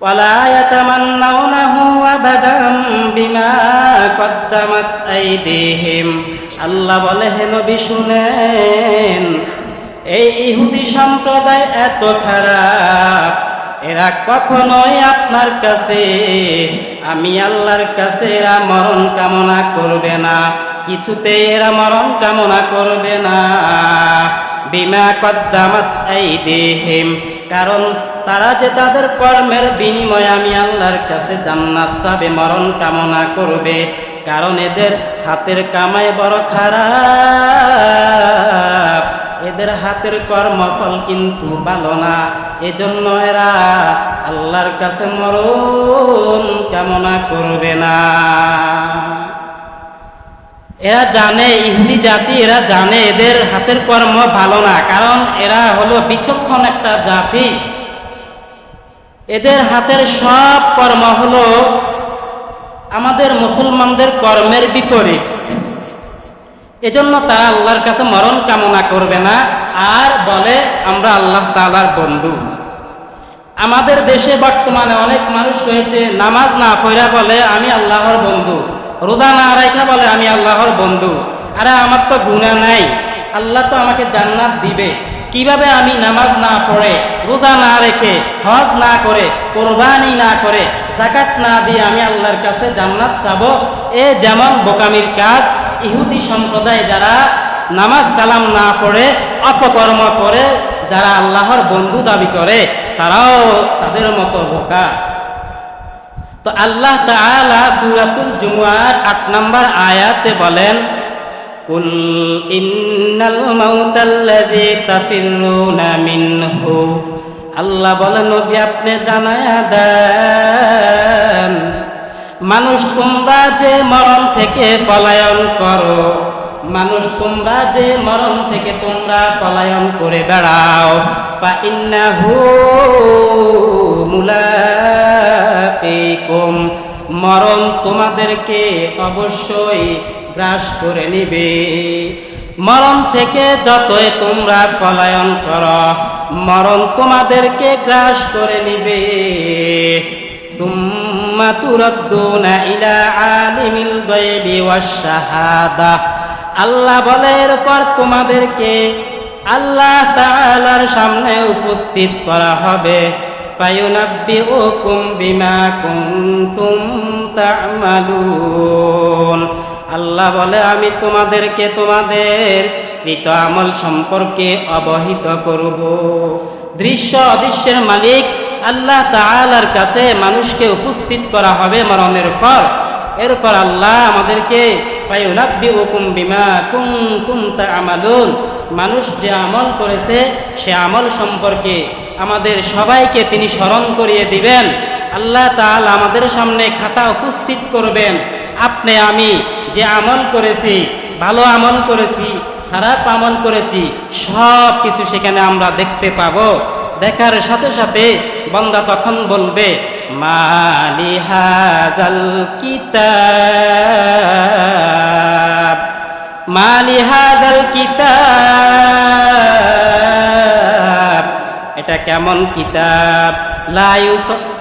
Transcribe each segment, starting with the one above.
ولا يتمنونه أبدا بما قدمت أيديهم আল্লাহ বলে হে নবী শুনেন এই ইহুদি সম্প্রদায় এত খারাপ এরা কখনোই আপনার কাছে আমি আল্লাহর কাছে এরা মরণ কামনা করবে না কিছুতে এরা মরণ কামনা করবে না বিমা কদ্দামাত আইদিহিম কারণ তারা যে তাদের কর্মের বিনিময়ে আমি আল্লাহর কাছে জান্নাত চাবে, মরণ কামনা করবে। কারণ এদের হাতের কামাই বড় খারাপ। এদের হাতের কর্মফল কিন্তু ভালো না। এজন্য এরা আল্লাহর কাছে মরণ কামনা করবে না। এরা জানে, ইহুদি জাতি, এরা জানে, এদের হাতের কর্ম ভালো না, কারণ এরা হলো বিচক্ষণ একটা জাতি। এদের হাতের সব কর্ম হলো আমাদের মুসলমানদের কর্মের বিপরীত। এজন্য তারা আল্লাহর কাছে মরণ কামনা করবে না, আর বলে, আমরা আল্লাহ তালার বন্ধু। আমাদের দেশে বর্তমানে অনেক মানুষ রয়েছে, নামাজ না পড়া বলে, আমি আল্লাহর বন্ধু। রোজা না রাখা বলে আমি আল্লাহর বন্ধু। আরে আমার তো গুণা নাই। আল্লাহ তো আমাকে জান্নাত দিবে। কীভাবে আমি নামাজ না পড়ে, রোজা না রেখে, হজ না করে, কোরবানি না করে জাকাত না দিয়ে আমি আল্লাহর কাছে জান্নাত চাবো? এ যেমন বোকামির কাজ, ইহুদি সম্প্রদায় যারা নামাজ কালাম না পড়ে, অপকর্ম করে, যারা আল্লাহর বন্ধু দাবি করে, তারাও তাদের মতো বোকা। তো আল্লাহ তাআলা সূরাতুল জুমুয়ার 8 নম্বর আয়াতে বলেন, কুল ইন্নাল মাউতাল্লাযী তাফিরুনা মিনহু। আল্লাহ বলেন, নবী, আপনি জানায়া দেন, মানুষ তোমরা যে মরণ থেকে পলায়ন করো মানুষ, তোমরা যে মরণ থেকে তোমরা পলায়ন করে বেড়াও বা ইন্নাহু মুলাকিকুম মরণ তোমাদেরকে অবশ্যই গ্রাস করে নিবে। মরণ থেকে যতই তোমরা পলায়ন কর, মরণ তোমাদেরকে গ্রাস করে নিবে। তুরদ্দুনা ইলা আলিমিল গায়বি ওয়াশ শাহাদা। আল্লাহ বলে, এরপর তোমাদেরকে আল্লাহ তাআলার সামনে উপস্থিত করা হবে। আল্লাহ বলে, আমি তোমাদেরকে তোমাদের কৃত আমল সম্পর্কে অবহিত করব। দৃশ্য অদৃশ্যের মালিক আল্লাহ তাআলার কাছে মানুষকে উপস্থিত করা হবে মরণের পর। এরপর আল্লাহ আমাদেরকে মানুষ যে আমল করেছে, সে আমল সম্পর্কে আমাদের সবাইকে তিনি স্মরণ করিয়ে দিবেন। আল্লাহ তাল আমাদের সামনে খাতা উপস্থিত করবেন। আপনি, আমি যে আমল করেছি, ভালো আমল করেছি, খারাপ আমল করেছি সব কিছু সেখানে আমরা দেখতে পাবো। দেখার সাথে সাথে বন্দা তখন বলবে, মালি হাজাল কিতাব। মালি হাজাল কিতাব। এটা কেমন কিতাব? লায়ু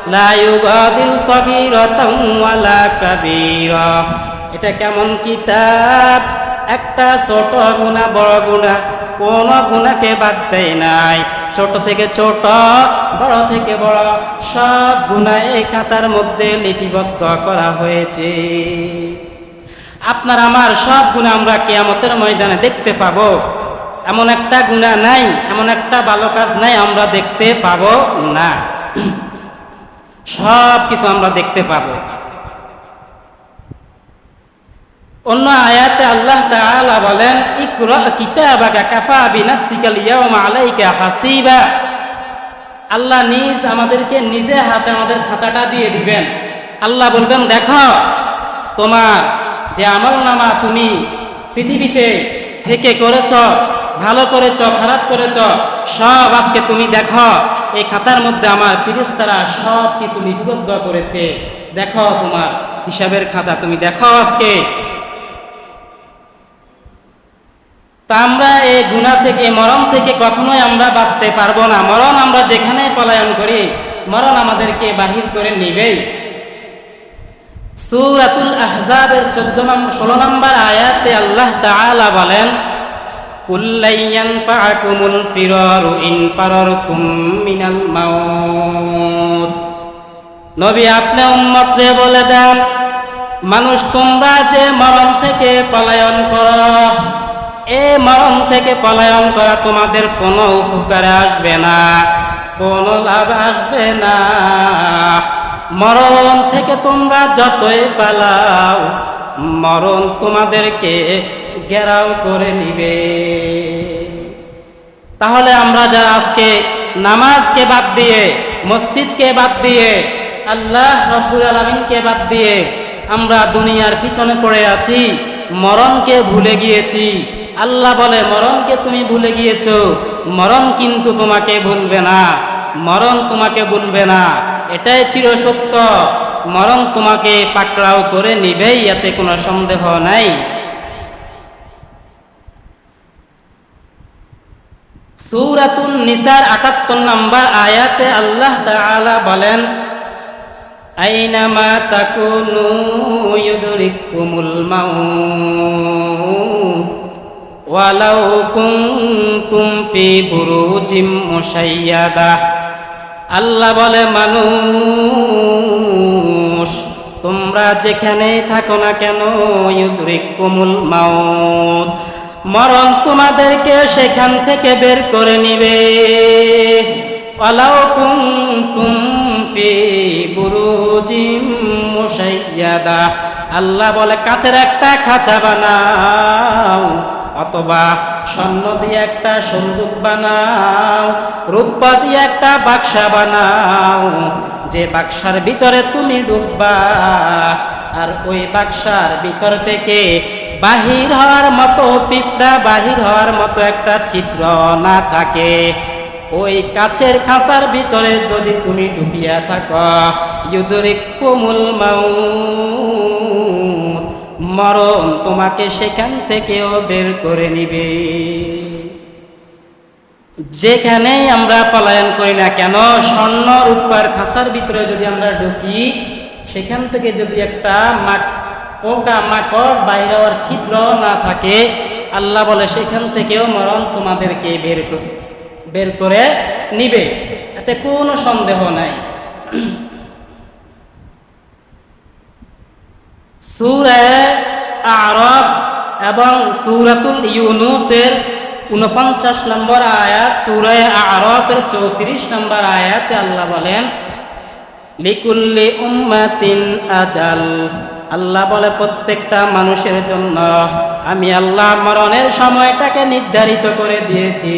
লায়ু গদিল সগীরতাম ওয়ালা কাবীরা। এটা কেমন কিতাব? একটা ছোট গুণা, বড় গুণা, কোন গুণাকে বাদ দেয় নাই। ছোট থেকে ছোট, বড় থেকে বড়, সব গুণা এই খাতার মধ্যে লিপিবদ্ধ করা হয়েছে। আপনার আমার সব গুণা আমরা কেয়ামতের ময়দানে দেখতে পাবো। এমন একটা গুণা নাই, এমন একটা ভালো কাজ নাই আমরা দেখতে পাবো না। সব কিছু আমরা দেখতে পাবো। অন্য আয়াতে আল্লাহ তাআলা বলেন, ইকরা কিতাবাকা কাফা বিনাফসিকাল ইয়াওমা আলাইকা হাসিবা। আল্লাহ নিজ আমাদেরকে নিজে হাতে আমাদের খাতাটা দিয়ে দিবেন। আল্লাহ বলবেন, দেখো, তোমার যে আমল নামা তুমি পৃথিবীতে থেকে করেছ, ভালো করেছ, খারাপ করেছ, সব আজকে তুমি দেখো। এই খাতার মধ্যে আমার ফিরিস্তারা সব কিছু লিপিবদ্ধ করেছে। দেখো তোমার হিসাবের খাতা তুমি দেখো আজকে। তা আমরা এই গুণা থেকে মরণ থেকে কখনোই আমরা বাঁচতে পারব না। মরণ আমরা যেখানে পলায়ন করি, মরণ আমাদেরকে বাহির করে নিবেই সুরাতুল আহজাবের চোদ্দ নম্বর ষোলো নম্বর আয়াতে আল্লাহ তাআলা বলেন কুল্লাইয়ান পাকুমুল ফিরারু ইন ফারারতুম মিনাল মাউত। নবী বলে দেন, মানুষ তোমরা যে মরণ থেকে পলায়ন করো এ মরণ থেকে পলায়ন করা তোমাদের কোনো উপকারে আসবে না, কোনো লাভ আসবে না। মরণ থেকে তোমরা যতই পালাও, মরণ তোমাদেরকে ঘেরাও করে নিবে। তাহলে আমরা যারা আজকে নামাজকে বাদ দিয়ে, মসজিদকে বাদ দিয়ে, আল্লাহ রব্বুল আলমিনকে বাদ দিয়ে আমরা দুনিয়ার পিছনে পড়ে আছি মরণকে ভুলে গিয়েছি। আল্লাহ বলে, মরণকে তুমি ভুলে গিয়েছ। মরণ কিন্তু তোমাকে ভুলবে না। মরণ তোমাকে ভুলবে না। এটাই চির সত্য। মরণ তোমাকে পাকড়াও করে নিবেই, এতে কোনো সন্দেহ নাই। সূরাতুন নিসার 78 নম্বর আয়াতে আল্লাহ তাআলা বলেন আইনামা তাকুনু ইউদরিকুমুল মাউত। ওয়ালাউ কুনতুম ফি বুরুজিম মুশাইয়াদা। আল্লাহ বলে, মানুষ, তোমরা যেখানেই থাকো না কেন, ইউদরিকুমুল মাউত। মরণ তোমাদেরকে সেখান থেকে বের করে নিবে। অলাও কুনতুম ফি বুরুজিম মুশাইয়াদা। আল্লাহ বলে, কাছের একটা খাঁচা বানাও, অথবা স্বর্ণ দিয়ে একটা সন্দুক বানাও, রূপা দিয়ে একটা বাক্সা বানাও। যে বাক্সার ভিতরে তুমি ডুববা, আর ওই বাক্সার ভিতর থেকে বাহির হওয়ার মতো পিঁপড়া, বাহির হওয়ার মতো একটা চিত্র না থাকে। ওই কাছের খাঁচার ভিতরে যদি তুমি ডুবিয়া থাকো ইউদরিক কোমুল মাউ মরণ তোমাকে সেখান থেকেও বের করে নিবে। যেখানেই আমরা পলায়ন করি না কেন, স্বর্ণ রূপার খাঁচার ভিতরে যদি আমরা ঢুকি, সেখান থেকে যদি একটা পোকা মাকড় বাইরে ছিদ্র না থাকে, আল্লাহ বলে সেখান থেকেও মরণ তোমাদেরকে বের করে বের করে নিবে। এতে কোনো সন্দেহ নাই। সুরে আরফ এবং সুরাতুল ইউনুসের উনপঞ্চাশ নম্বর আয়াত, সুরে আরফের চৌত্রিশ নম্বর আয়াতে আল্লাহ বলেন, লিকুল্লি উম্মাতিন আজাল। আল্লাহ বলে প্রত্যেকটা মানুষের জন্য, আমি আল্লাহ মরণের সময়টাকে নির্ধারিত করে দিয়েছি।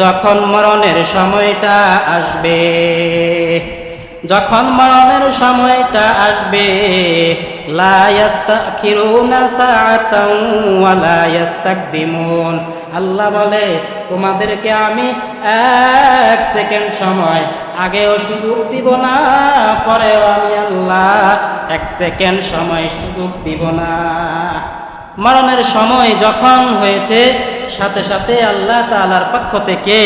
যখন মরণের সময়টা আসবে, যখন মরণের সময়টা আসবে আল্লাহ বলে, তোমাদেরকে আমি এক সেকেন্ড সময় আগেও সুযোগ দিব না, পরেও আমি আল্লাহ এক সেকেন্ড সময় সুযোগ দিব না। মরণের সময় যখন হয়েছে, সাথে সাথে আল্লাহ তালার পক্ষ থেকে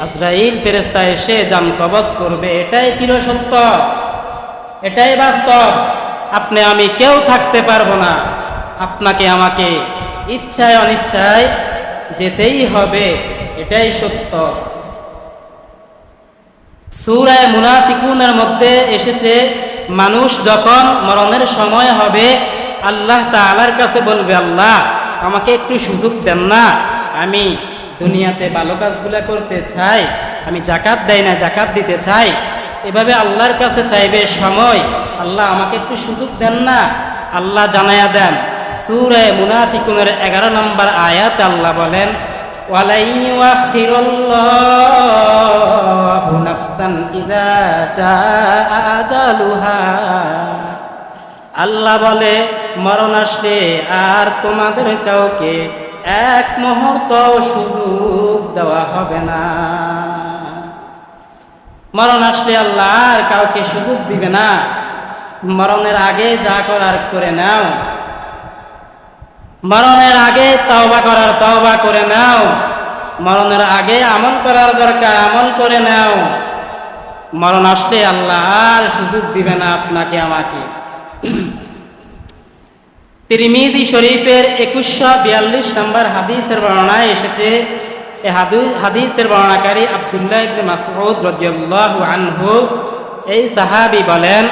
আজরাইল ফেরেস্তা এসে জাম কবজ করবে, এটাই চির সত্য। এটাই বাস্তব। আপনি, আমি কেউ থাকতে পারব না। আপনাকে, আমাকে ইচ্ছায়, অনিচ্ছায় যেতেই হবে, এটাই সত্য। সুরায় মুনাফিকুনের মধ্যে এসেছে, মানুষ যখন মরণের সময় হবে, আল্লাহ তালার কাছে বলবে, আল্লাহ, আমাকে একটু সুযোগ দেন না। আমি দুনিয়াতে ভালো কাজগুলা করতে চাই, আমি জাকাত দেয় না জাকাত দিতে চাই। এভাবে আল্লাহর কাছে চাইবে সময়। আল্লাহ, আমাকে একটু সুযোগ দেন না। আল্লাহ জানায়া দেন। সুরে মুনাফিকুনের এগারো নম্বর আয়াত আল্লাহ বলেন আল্লাহ বলে, মরণ আসলে আর তোমাদের কাউকে এক মুহূর্ত সুযোগ দেওয়া হবে না। মরণ আসলে আল্লাহ আর কাউকে সুযোগ দিবে না। মরণের আগে যা করার করে নাও। মরণের আগে তওবা করার তওবা করে নাও। মরণের আগে আমল করার দরকার, আমল করে নাও। মরণ আসলে আল্লাহ আর সুযোগ দিবে না আপনাকে, আমাকে। তিরমিজি শরীফের একুশশো বিয়াল্লিশ নম্বর হাদিসের বর্ণনায় এসেছে, এ হাদু- হাদিসের বর্ণনাকারী আব্দুল্লাহ ইবনে মাসউদ রাদিয়াল্লাহু আনহু এই সাহাবী বলেন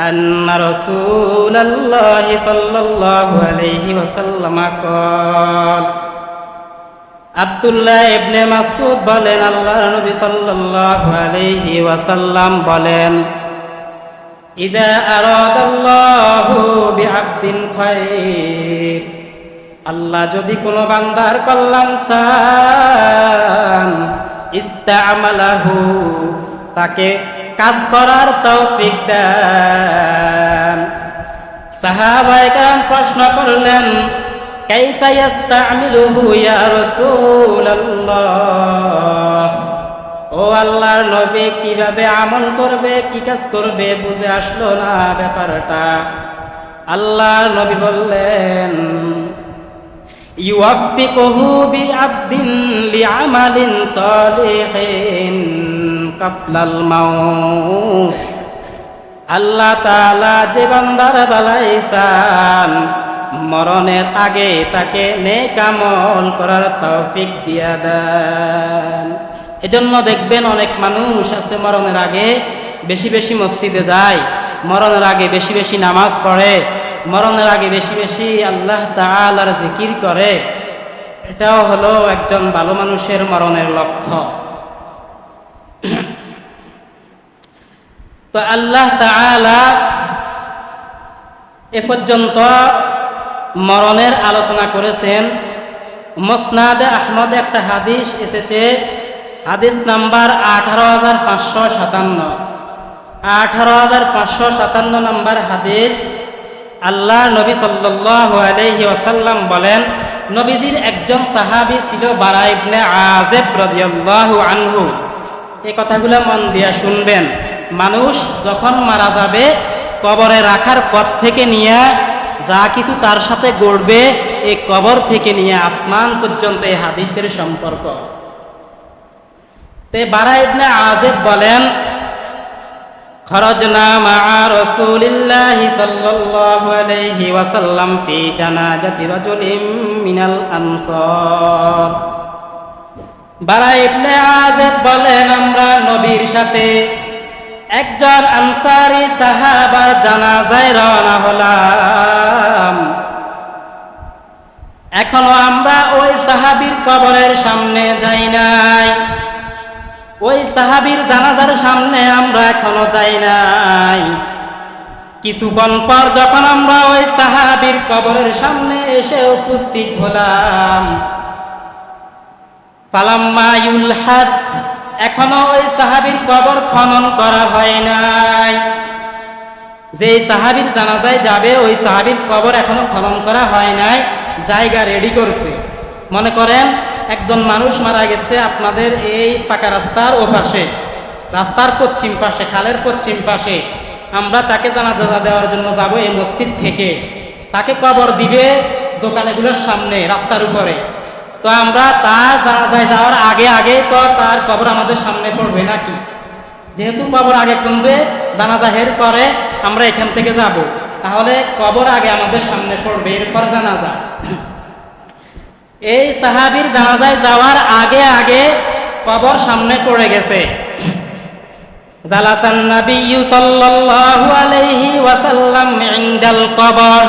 আন্না রাসূলুল্লাহ সাল্লাল্লাহু আলাইহি ওয়াসাল্লাম قال আব্দুল্লাহ ইবনে মাসউদ বলেন আল্লাহর নবী সাল্লাল্লাহু আলাইহি ওয়াসাল্লাম বলেন ইদা আরাদাল্লাহু বিআবদিন খায়র আল্লাহ যদি কোনো বান্দার কল্যাণ চান ইস্তামালাহু তাকে কাজ করার তৌফিক দেন। প্রশ্ন করলেন, কাইফা ও আল্লাহর নবী, কীভাবে আমল করবে, কি কাজ করবে, বুঝে আসলো না ব্যাপারটা। আল্লাহর নবী বললেন, ইউয়াফিকুহু বিআবদিন কাবলাল মাউত আল্লাহ তাআলা যে বান্দার বালাই চান মরণের আগে তাকে নেক আমল করার তৌফিক দিয়া দেন। এজন্য দেখবেন অনেক মানুষ আছে মরণের আগে বেশি বেশি মসজিদে যায়, মরণের আগে বেশি বেশি নামাজ পড়ে, মরণের আগে বেশি বেশি আল্লাহ তাআলার জিকির করে। এটাও হলো একজন ভালো মানুষের মরণের লক্ষ্য। তো আল্লাহ তাআলা এ পর্যন্ত মরণের আলোচনা করেছেন। মসনাদে আহমদে একটা হাদিস এসেছে, হাদিস নাম্বার আঠারো হাজার পাঁচশো সাতান্ন। আঠারো হাজার পাঁচশো সাতান্ন নম্বর হাদিস আল্লাহ নবী সাল্লাল্লাহু আলাইহি ওয়াসাল্লাম বলেন, নবীজির একজন সাহাবী ছিল বারা ইবনে আজেব রাদিয়াল্লাহু আনহু। এই কথাগুলো মন দিয়া শুনবেন। মানুষ যখন মারা যাবে, কবরে রাখার পর থেকে নিয়ে যা কিছু তার সাথে গড়বে, এই কবর থেকে নিয়ে আসমান পর্যন্ত এই হাদিসের সম্পর্ক। তে বারা ইবনে আজেব বলেন, খরজনা মা রাসূলিল্লাহি সাল্লাল্লাহু আলাইহি ওয়াসাল্লাম ফি জানাজাতি রাজুলিম মিনাল আনসার। বারা ইবনে আজেব বলেন, আমরা নবীর সাথে একজন আনসারি সাহাবার জানাজায় রওনা হলাম। এখনও আমরা ওই সাহাবীর কবরের সামনে যাই নাই। ওই সাহাবীর জানাজার সামনে আমরা এখনও যাই নাই। কিছুক্ষণ পর যখন আমরা ওই সাহাবীর কবরের সামনে এসে উপস্থিত হলাম। পালাম্মা ইউলহাদ এখনও ওই সাহাবীর কবর খনন করা হয় নাই। যে সাহাবীর জানাজায় যাবে, ওই সাহাবীর কবর এখনও খনন করা হয় নাই, জায়গা রেডি করছে। মনে করেন, একজন মানুষ মারা গেছে আপনাদের এই পাকা রাস্তার ও পাশে রাস্তার পশ্চিম পাশে, খালের পশ্চিম পাশে। আমরা তাকে জানাজা দেওয়ার জন্য যাব এই মসজিদ থেকে। তাকে কবর দিবে দোকানেগুলোর সামনে, রাস্তার উপরে। তো আমরা তার জানাজায় যাওয়ার আগে আগে তো তার কবর আমাদের সামনে পড়বে নাকি? যেহেতু কবর আগে কমবে জানাজা হের পরে আমরা এখান থেকে যাব। তাহলে কবর আগে আমাদের সামনে পড়বে, এরপর জানাজা। এই সাহাবীর জানাজায় যাওয়ার আগে আগে কবর সামনে পড়ে গেছে। জালাসান নাবিয়্যু সাল্লাল্লাহু আলাইহি ওয়াসাল্লাম ইনদাল কবর।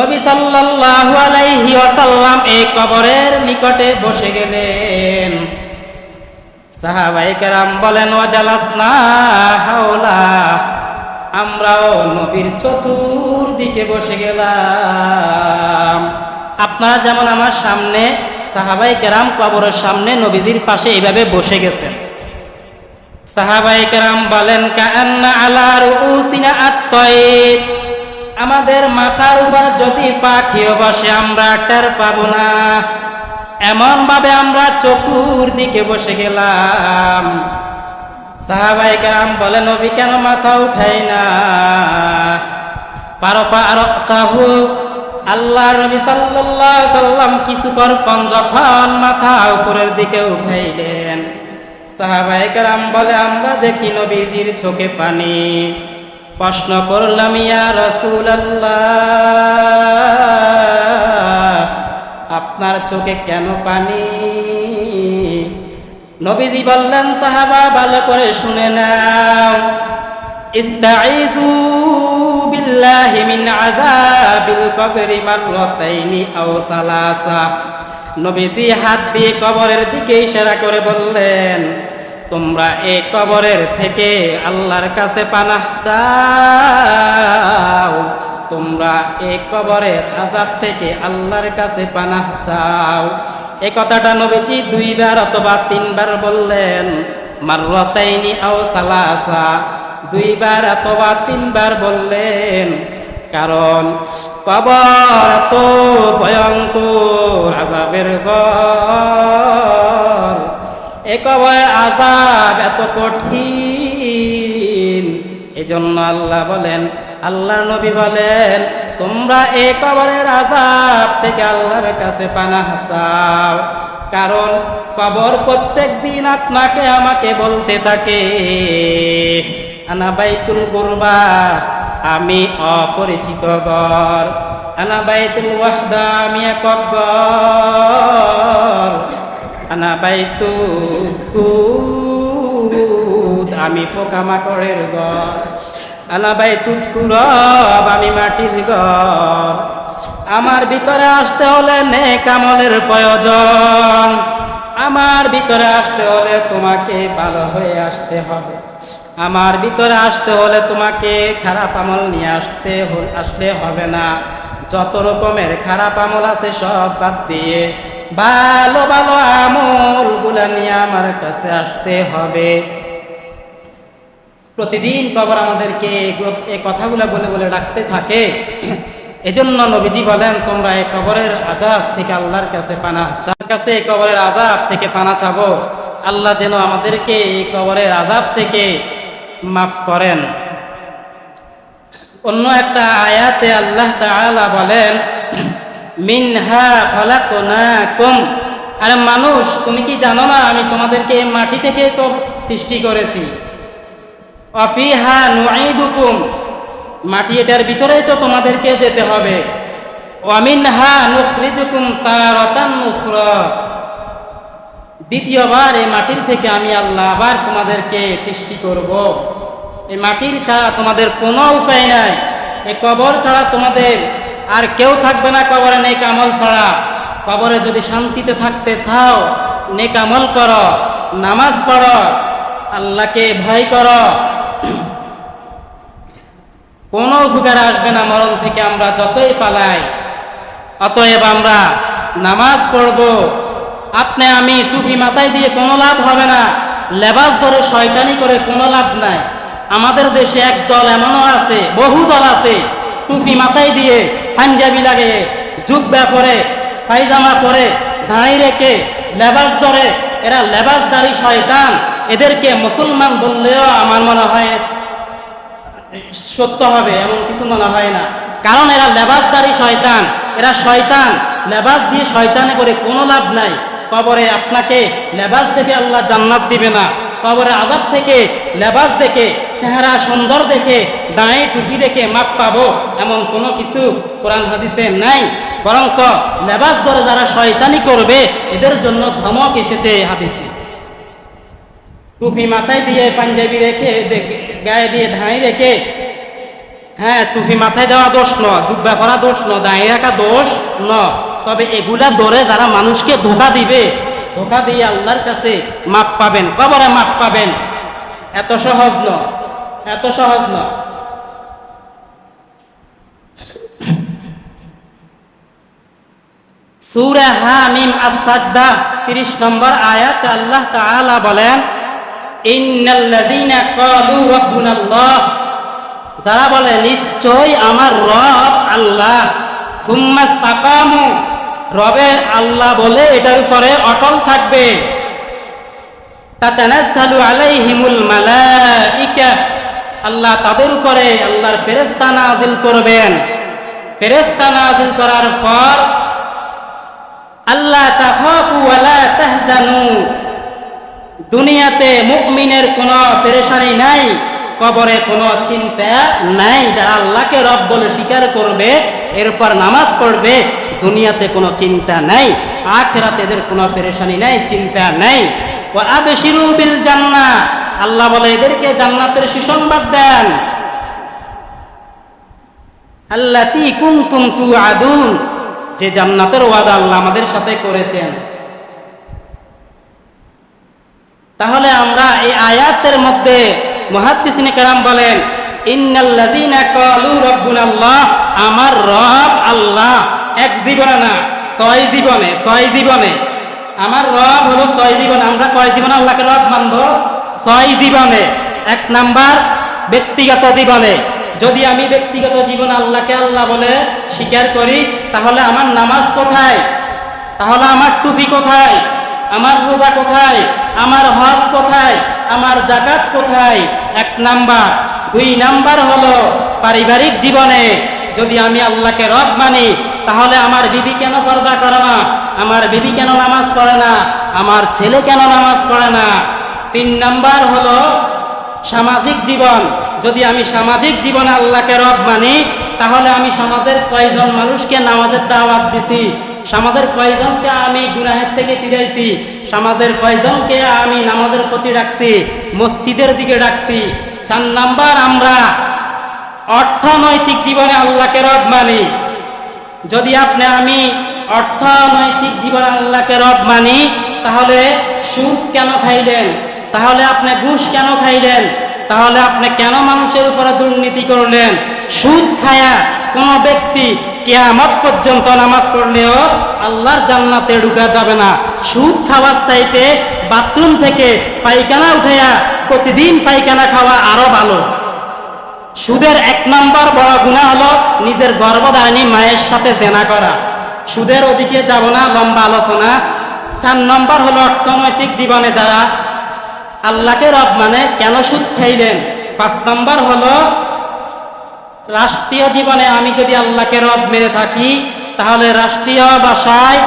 নবী সাল্লাল্লাহু আলাইহি ওয়াসাল্লাম এই কবরের নিকটে বসে গেলেন। সাহাবাই কেরাম বলেন ও জালাসনা হাওলা, আমরাও নবীর চতুর্দিকে বসে গেলাম। আপনারা যেমন আমার সামনে সাহাবাই কেরাম কবরের সামনে নবীজির পাশে এইভাবে বসে গেছেন। সাহাবাই কেরাম বলেন কান্না আলা রুসিনা আত্ময়ের আমাদের মাথার উপর যদি পাখিও বসে, আমরা টের পাবো না। এমন ভাবে আমরা চতুর দিকে বসে গেলাম। সাহাবাই কেরাম বলে নবী কেন মাথা উঠাই না? পারফা আর সাহু আল্লাহ নবী সাল্লাল্লাহু সাল্লাম কিছু পরপর যখন মাথা উপরের দিকে উঠাইলেন সাহাবায়ে কেরাম বলে, আমরা দেখি নবীজির চোখে পানি। প্রশ্ন করলাম, ইয়া রাসূলুল্লাহ, আপনার চোখে কেন পানি? নবীজি বললেন, সাহাবা, ভালো করে শুনে নাও। নবীজি হাত দিয়ে কবরের দিকে ইশারা করে বললেন তোমরা এই কবরের থেকে আল্লাহর কাছে পানাহ চাও। তোমরা এই কবরের আজাব থেকে আল্লাহর কাছে পানাহ চাও। এই কথাটা নবীজি দুইবার অথবা তিনবার বললেন, মাররাতাইনি আও সালাসা। দুইবার অথবা তিনবার বললেন, কারণ কবর তো ভয়ঙ্কর আজাবের ঘর। এ কবর আজাব এত কঠিন। এজন্য আল্লাহ বলেন, আল্লাহর নবী বলেন, তোমরা এ কবরের আজাব থেকে আল্লাহর কাছে পানাহ চাও। কারণ কবর প্রত্যেক দিন আপনাকে আমাকে বলতে থাকে, আনা বাইতুল গুরবা আমি অপরিচিত গর আনা বাইতুল ওয়াহদা, আমি একক গর আনা বাইতু আমি পোকামাকড়ের ঘর আনা বাইতু তুরব, আমি মাটির ঘর আমার ভিতরে আসতে হলে নেক আমলের প্রয়োজন। আমার ভিতরে আসতে হলে তোমাকে ভালো হয়ে আসতে হবে। আমার ভিতরে আসতে হলে তোমাকে খারাপ আমল নিয়ে আসতে আসলে হবে না। যত রকমের খারাপ আমল আছে সব বাদ দিয়ে ভালো ভালো আমার কাছে আসতে হবে। প্রতিদিন কবর আমাদেরকে এই কথাগুলো বলে বলে ডাকতে থাকে। এজন্য নবীজি বলেন, তোমরা এই কবরের আজাব থেকে আল্লাহর কাছে পানা চার কাছে এই কবরের আজাব থেকে পানা চাবো। আল্লাহ যেন আমাদেরকে এই কবরের আজাব থেকে মাফ করেন। অন্য একটা আয়াতে আল্লাহ তাআলা বলেন, মিনহা খলাকনাকুম আরে মানুষ, তুমি কি জানো না আমি তোমাদেরকে মাটি থেকে তো সৃষ্টি করেছি? মাটি এটার ভিতরেই তো তোমাদেরকে যেতে হবে। দ্বিতীয়বার এই মাটির থেকে আমি আল্লাহ আবার তোমাদেরকে সৃষ্টি করব। এই মাটির ছাড়া তোমাদের কোনো উপায় নাই। এই কবর ছাড়া তোমাদের আর কেউ থাকবে না, কবরে নেই কামল ছাড়া। কবরে যদি শান্তিতে থাকতে চাও, নেকামল কর, নামাজ পড়, আল্লাহকে ভয় করো। কোনো উপকার আসবে না মরণ থেকে আমরা যতই পালাই, অতএব আমরা নামাজ পড়ব। আপনি, আমি টুপি মাথায় দিয়ে কোনো লাভ হবে না, লেবাস ধরে শয়তানি করে কোনো লাভ নাই। আমাদের দেশে এক দল এমনও আছে, বহু দল আছে, টুপি মাথায় দিয়ে পাঞ্জাবি লাগে যুগ পরে পায়জামা পরে দাঁড়িয়ে রেখে লেবাস ধরে, এরা লেবাসদারি শয়তান। এদেরকে মুসলমান বললেও আমার মনে হয় সত্য হবে, এমন কিছু মনে হয় না। কারণ এরা লেবাসদারি শয়তান, এরা শয়তান। লেবাস দিয়ে শয়তানে করে কোনো লাভ নাই। কবরে আপনাকে লেবাস দেখে আল্লাহ জান্নাত দিবে না। কবরে আজাব থেকে, লেবাস দেখে, চেহারা সুন্দর দেখে, দাঁড়ে টুপি দেখে মাপ পাবো এমন কোনো কিছু কোরআন হাদিসে নাই। বরং লেবাস ধরে যারা শয়তানি করবে, এদের জন্য ধমক এসেছে এই হাদিসে। টুপি মাথায় দিয়ে পাঞ্জাবি রেখে গায়ে দিয়ে ধাঁই রেখে হ্যাঁ টুপি মাথায় দেওয়া দোষ ন জুব্বা করা দোষ ন দাঁড়িয়ে রাখা দোষ ন তবে এগুলা ধরে যারা মানুষকে ধোকা দিবে ধোকা দিয়ে আল্লাহর কাছে মাপ পাবেন, কবরে মাপ পাবেন। এত সহজ ন, এত সহজ ন। সুরা হামিম আস-সাজদা 30 নম্বর আয়াত আল্লাহ তাআলা বলেন, ইন্নাল্লাযীনা ক্বালু রাব্বুনাল্লাহ। যারা বলে নিশ্চয় আমার রব আল্লাহ। রবে আল্লাহ বলে, এটার উপরে অটল থাকবে। আল্লাহ তাদের উপরে, আল্লাহর ফেরেশতা নাযিল করবেন। ফেরেস্তা নাজিল করার পর আল্লাহ তাহজানু। দুনিয়াতে মুকমিনের কোনো পেরেশানি নাই, কবরে কোনো চিন্তা নাই। যারা আল্লাহকে রব বলে স্বীকার করবে এরপর নামাজ পড়বে দুনিয়াতে কোনো চিন্তা নাই, আখেরাতে এদের কোনো পেরেশানি নাই, চিন্তা নাই। ও আবেশিরু বিল জান্না আল্লাহ বলে এদেরকে জান্নাতের সুসংবাদ দেন। আল্লাতি কুনতুম তুআদুন, যে জান্নাতের ওয়াদা আল্লাহ আমাদের সাথে করেছেন। তাহলে আমরা এই আয়াতের মধ্যে মুহাদ্দিসিনে কেরাম বলেন, ইন্নাল্লাযীনা ক্বালু রাব্বুনাল্লাহ, আমার রব আল্লাহ এক জীবনে না, ছয় জীবনে ছয় জীবনে। আমার রব হলো ছয় জীবনে, আমরা কয় জীবনে আল্লাহকে রব মানব? ছয় জীবনে। এক নাম্বার, ব্যক্তিগত জীবনে। যদি আমি ব্যক্তিগত জীবনে আল্লাহকে আল্লাহ বলে স্বীকার করি, তাহলে আমার নামাজ কোথায়? তাহলে আমার টুপি কোথায়? আমার রোজা কোথায়? আমার হজ কোথায়? আমার জাকাত কোথায়? এক নাম্বার। দুই নাম্বার হলো পারিবারিক জীবনে। যদি আমি আল্লাহকে রব মানি তাহলে আমার বিবি কেন পর্দা করে না? আমার বিবি কেন নামাজ পড়ে না? আমার ছেলে কেন নামাজ পড়ে না? তিন নাম্বার হলো সামাজিক জীবন। যদি আমি সামাজিক জীবনে আল্লাহকে রব মানি, তাহলে আমি সমাজের কয়জন মানুষকে নামাজের দাওয়াত দিছি? সমাজের কয়জনকে আমি গুনাহের থেকে ফিরাইছি? সমাজের কয়জনকে আমি নামাজের প্রতি রাখছি? মসজিদের দিকে রাখছি? চার নাম্বার আমরা অর্থনৈতিক জীবনে আল্লাহকে রব মানি। যদি আপনি আমি অর্থনৈতিক জীবন আল্লাহকে রব মানি, তাহলে সুদ কেন খাইলেন? তাহলে আপনি ঘুষ কেন খাইলেন? তাহলে আপনি কেন মানুষের উপরে দুর্নীতি করলেন? সুদ খায়া কোন ব্যক্তি কেয়ামত পর্যন্ত নামাজ পড়লেও আল্লাহর জান্নাতে ঢুকা যাবে না। সুদ খাওয়ার চাইতে বাথরুম থেকে পায়খানা উঠাইয়া প্রতিদিন পায়খানা খাওয়া আরও ভালো। সুদের এক নম্বর বড় গুণা হলো নিজের গর্ভধারণী মায়ের সাথে জেনা করা। সুদের ওদিকে যাব না, লম্বা আলোচনা। চার নম্বর হলো অর্থনৈতিক জীবনে যারা আল্লাহকে রব মানে কেন সুদ খাইলেন? পাঁচ নম্বর হলো রাষ্ট্রীয় জীবনে আমি যদি আল্লাহকে রব মেরে থাকি, তাহলে রাষ্ট্রীয় ভাষায়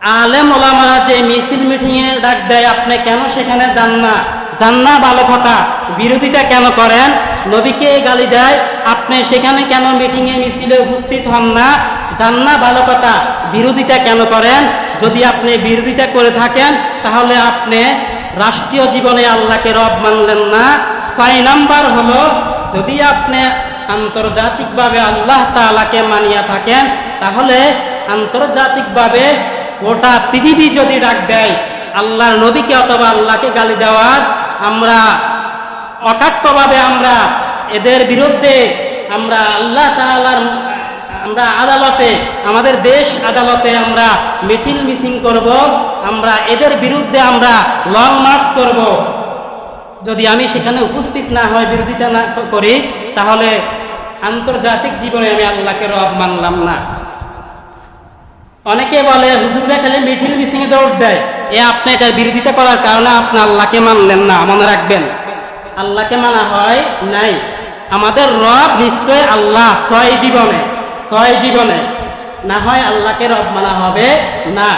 আলেম ওলামারা যে মিছিল মিটিংয়ে ডাক দেয়, আপনি কেন সেখানে যান না? যান না ভালো কথা। বিরোধিতা কেন করেন? নবীকে গালি দেয়, আপনি সেখানে কেন মিটিং এ মিছিলে উপস্থিত হন না? যান না ভালো কথা। বিরোধিতা কেন করেন? যদি আপনি বিরোধিতা করে থাকেন, তাহলে আপনি রাষ্ট্রীয় জীবনে আল্লাহকে রব মানলেন না। ছয় নাম্বার হলো, যদি আপনি আন্তর্জাতিকভাবে আল্লাহ তাআলাকে মানিয়া থাকেন, তাহলে আন্তর্জাতিকভাবে গোটা পৃথিবী যদি ডাক দেয় আল্লাহর নবীকে অথবা আল্লাহকে গালি দেওয়ার আমরা অকাট্যভাবে আমরা এদের বিরুদ্ধে আমরা আল্লাহ তাআলার, আমরা আদালতে, আমাদের দেশ আদালতে আমরা মিছিল মিটিং করব, আমরা এদের বিরুদ্ধে আমরা লং মার্চ করব। যদি আমি সেখানে উপস্থিত না হয়, বিরোধিতা না করি, তাহলে আন্তর্জাতিক জীবনে আমি আল্লাহকে রব মানলাম না। অনেকে বলে, হুজুররা খালি মিঠিল মিসিংয়ে দৌড় দেয়। এ আপনি এটা বিরোধিতা করার কারণে আপনি আল্লাহকে মানলেন না, মনে রাখবেন। আল্লাহকে মানা হয় নাই। আমাদের রব নিশ্চয় আল্লাহ ছয় জীবনে ছয় জীবনে। না হয় আল্লাহকে রব মানা হবে না।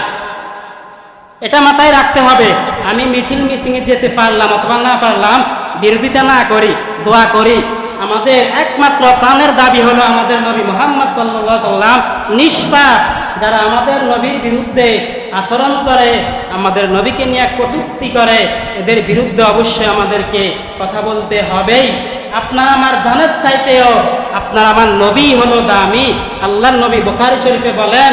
এটা মাথায় রাখতে হবে। আমি মিঠিল মিসিংয়ে যেতে পারলাম অথবা না পারলাম, বিরোধিতা না করি, দোয়া করি। আমাদের একমাত্র প্রাণের দাবি হলো আমাদের নবী মোহাম্মদ সাল্লাম নিষ্পাপ। যারা আমাদের নবীর বিরুদ্ধে আচরণ করে, আমাদের নবীকে নিয়ে কটুক্তি করে, এদের বিরুদ্ধে অবশ্যই আমাদেরকে কথা বলতে হবেই। আপনার আমার জানের চাইতেও, আপনার আমার নবী হলো দামি। আল্লাহর নবী বুখারী শরীফে বলেন,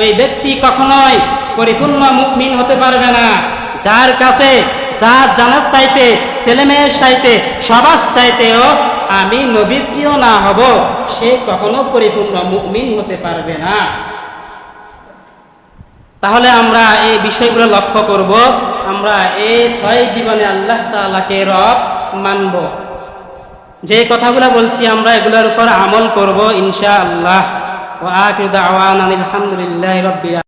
ওই ব্যক্তি কখনোই পরিপূর্ণ মুকমিন হতে পারবে না। যার কাছে, যার জানার চাইতে, ছেলে মেয়ের চাইতে, সবার চাইতেও আমি নবীর প্রিয় না হব, সে কখনো পরিপূর্ণ মুকমিন হতে পারবে না। তাহলে আমরা এই বিষয়গুলো লক্ষ্য করব। আমরা এই ছয় জীবনে আল্লাহ তালাকে রব মানব। যে কথাগুলো বলছি আমরা এগুলোর উপর আমল করব ইনশা আল্লাহ আলহামদুলিল্লাহ রব্বিল